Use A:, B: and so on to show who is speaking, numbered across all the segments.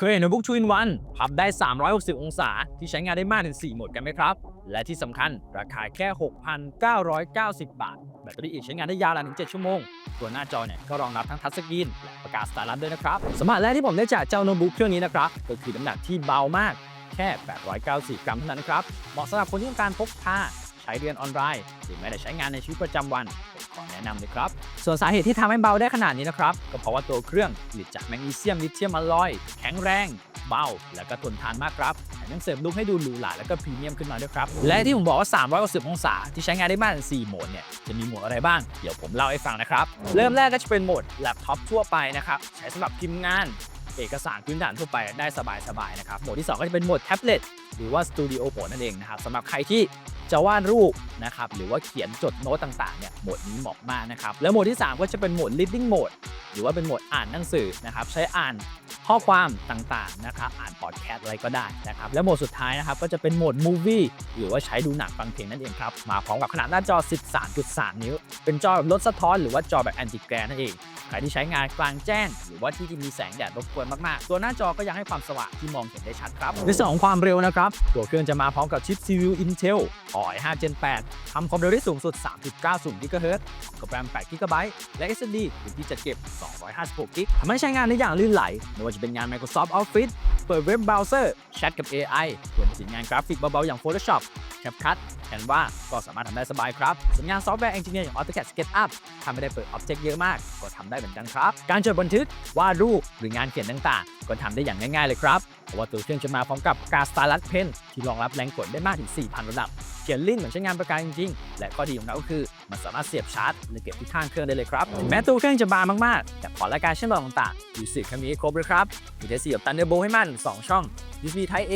A: เคยเห็นโน้ตบุ๊กชูอินวันพับได้ 360 องศา ที่ใช้งานได้มากถึง 4 โหมดกันไหมครับ และที่สำคัญราคาแค่ 6,990 บาท แบตเตอรี่อีกใช้งานได้ยาวถึง 7 ชั่วโมง ตัวหน้าจอเนี่ยก็รองรับทั้งทัชสกรีนและประกาศสตาร์ทด้วยนะครับ สมบัติแรกที่ผมได้จากเจ้าโน้ตบุ๊กเครื่องนี้นะครับ ก็คือน้ำหนักที่เบามากแค่ 894 กรัมเท่านั้นครับ เหมาะสำหรับคนที่ต้องการพกพาใช้เรียนออนไลน์หรือแม้แต่ใช้งานในชีวิตประจำวัน ขอแนะนำเลยครับ ส่วนสาเหตุที่ทำให้เบาได้ขนาดนี้นะครับ ก็เพราะว่าตัวเครื่องผลิตจากแมกนีเซียมลิเธียมอลลอย แข็งแรง เบา และก็ทนทานมากครับแถมยังเสริมลุคให้ดูหรูหราและก็พรีเมียมขึ้นมาด้วยครับ และที่ผมบอกว่า 360 องศา ที่ใช้งานได้มากถึง4โหมดเนี่ยจะมีโหมดอะไรบ้าง เดี๋ยวผมเล่าให้ฟังนะครับเริ่มแรกก็จะเป็นโหมดแล็ปท็อปทั่วไปนะครับใช้สำหรับพิมพ์งานเอกสารพื้นฐานทั่วไปได้สบายๆนะครับ โหมดที่ 2 ก็จะเป็นโหมดแท็บเล็ตหรือว่าสตูดิโอโหมดนั่นเองนะครับสำหรับใครที่ จะวาดรูปนะครับหรือว่าเขียนจดโน้ตต่างๆเนี่ยโหมดนี้เหมาะมากนะครับแล้วโหมดที่ 3 ก็จะเป็นโหมด reading mode หรือว่าเป็นโหมดอ่านหนังสือนะครับใช้อ่านข้อความต่างๆนะครับอ่านพอดแคสต์อะไรก็ได้นะครับและโหมดสุดท้ายนะครับก็จะเป็นโหมด movie หรือว่าใช้ดูหนังฟังเพลงนั่นเองครับมาพร้อมกับขนาดหน้าจอ 13.3 นิ้ว เป็นจอแบบลดสะท้อนหรือว่าจอแบบแอนติแกรนั่นเอง ใครที่ใช้งานกลางแจ้ง หรือว่าที่ที่มีแสงแดดรบกวนมากๆ ตัวหน้าจอก็ยังให้ความสว่างที่มองเห็นได้ชัดครับ ในส่วนของความเร็วนะครับ ตัวเครื่องจะมาพร้อมกับชิป CPU Intel Core i5 Gen 8ทำความเร็วได้สูงสุด 3.90 GHz กับแรม8 GB และ SSD พื้นที่จัดเก็บ 256 GB ทำให้ใช้งานได้อย่างลื่นไหลไม่ว่าจะเป็นงาน Microsoft Office เปิดเว็บเบราว์เซอร์แชทกับ AI รวมไปถึงงานกราฟิกเบาๆอย่าง Photoshop CapCut Canva ก็สามารถทำได้สบายครับส่วนงานซอฟต์แวร์เอนจิเนียร์อย่าง AutoCAD SketchUp ถ้าไม่ได้เปิด Object เยอะมาก ก็ทำได้เหมือนกันครับ การจดบันทึกวาดรูปหรืองานเขียนต่างๆ ก็ทำได้อย่างง่ายๆเลยครับเพราะว่าตัวเครื่องจะมาพร้อมกับการ Stylus Pen ที่รองรับแรงกดได้มากถึง 4,000 ระดับ เขียนลิ้นเหมือนใช้งานประกาจริงๆ และข้อดีของเขาก็คือ มันสามารถเสียบชาร์จหรือเก็บที่ข้างเครื่องได้เลยครับถึงแม้ตัวเครื่องจะบางมากๆ แต่พอร์ตและการเชื่อมต่อต่างๆยูสิคมีครบเลยครับมีได้เสียบตันเดอร์โบให้มัน2ช่อง USB Type A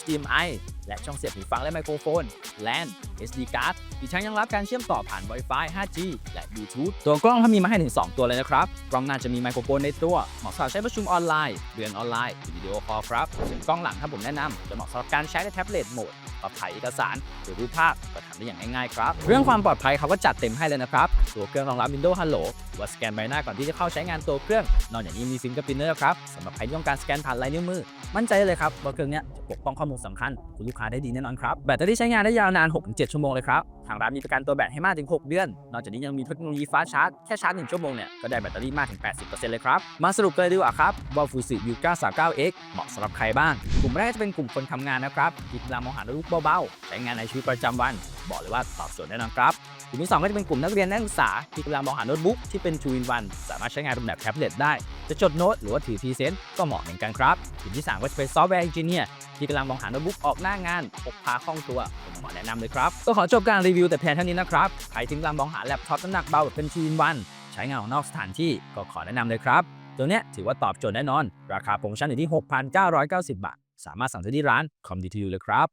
A: HDMI และช่องเสียบหูฟังและไมโครโฟน LAN SD card อีกทั้งยังรับการเชื่อมต่อผ่าน Wi-Fi 5G และ Bluetooth ตัวกล้องถ้ามีมาให้ถึง 2 ตัวเลยนะครับ กล้องหน้าจะมีไมโครโฟนในตัว เหมาะสำหรับใช้ประชุมออนไลน์เรียนออนไลน์วิดีโอคอลครับส่วนกล้องหลังถ้าผมแนะนำจะเหมาะสำหรับการใช้ในแท็บเล็ตโหมดปรับถ่ายเอกสาร หรือรูปภาพก็ทำได้อย่างง่ายๆครับ เรื่องความปลอดภัยเขาก็จัดเต็มให้เลยนะครับ ตัวเครื่องรองรับ Windows Hello หรือว่าสแกนใบหน้าก่อนที่จะเข้าใช้งานตัวเครื่อง นอกจากนี้มีฟิงเกอร์พินด้วยนะครับสำหรับใครที่ต้องการสแกนผ่านลายนิ้วมือ มั่นใจเลยครับว่าเครื่องนี้จะปกป้องข้อมูลสำคัญคุณลูกค้าได้ดีแน่นอนครับแบตเตอรี่ใช้งานได้ยาวนาน 6-7 ชั่วโมงเลยครับทางร้านมีประกันตัวแบตให้มากถึง 6 เดือน นอกจากนี้ยังมีเทคโนโลยีฟ้าชาร์จแค่ชาร์จ 1 ชั่วโมงเนี่ยก็ได้แบตเตอรี่มากถึง 80%เลยครับมาสรุปกันเลยดีกว่าครับว่าฟูซิยู 939X เหมาะสำหรับใครบ้าง กลุ่มแรกจะเป็นกลุ่มคนทำงานนะครับที่กำลังมองหาโน้ตบุ๊กเบาๆใช้งานในชีวิตประจำวัน บอกเลยว่าตอบโจทย์แน่นอนครับ ลุ่มที่ 2 ก็จะเป็นกลุ่มนักเรียนนักศึกษาที่กำลังมองหาโน้ตบุ๊กที่เป็น2 in 1สามารถใช้งานเป็นแบบแท็บเล็ตได้ จะจดโน้ตหรือว่าถือพรีเซนต์ก็เหมาะเหมือนกันครับกลุ่มที่ 3 ก็จะเป็นซอฟต์แวร์เอนจิเนียร์ที่กำลังมองหาโน้ตบุ๊กออกหน้างานพกพาคล่องตัวผมขอแนะนำเลยครับก็ขอจบการรีวิวแต่เพียงเท่านี้นะครับใครที่กำลังมองหาแล็ปท็อปน้ำหนักเบาแบบเป็น2 in 1ใช้งานออกนอกสถานที่ก็ขอแนะนำเลยครับตัวเนี้ยถือว่าตอบโจทย์แน่นอน ราคาโปรโมชั่นอยู่ที่ 6,990 บาท สามารถสั่งซื้อที่ร้านคอมดีทูเลยครับ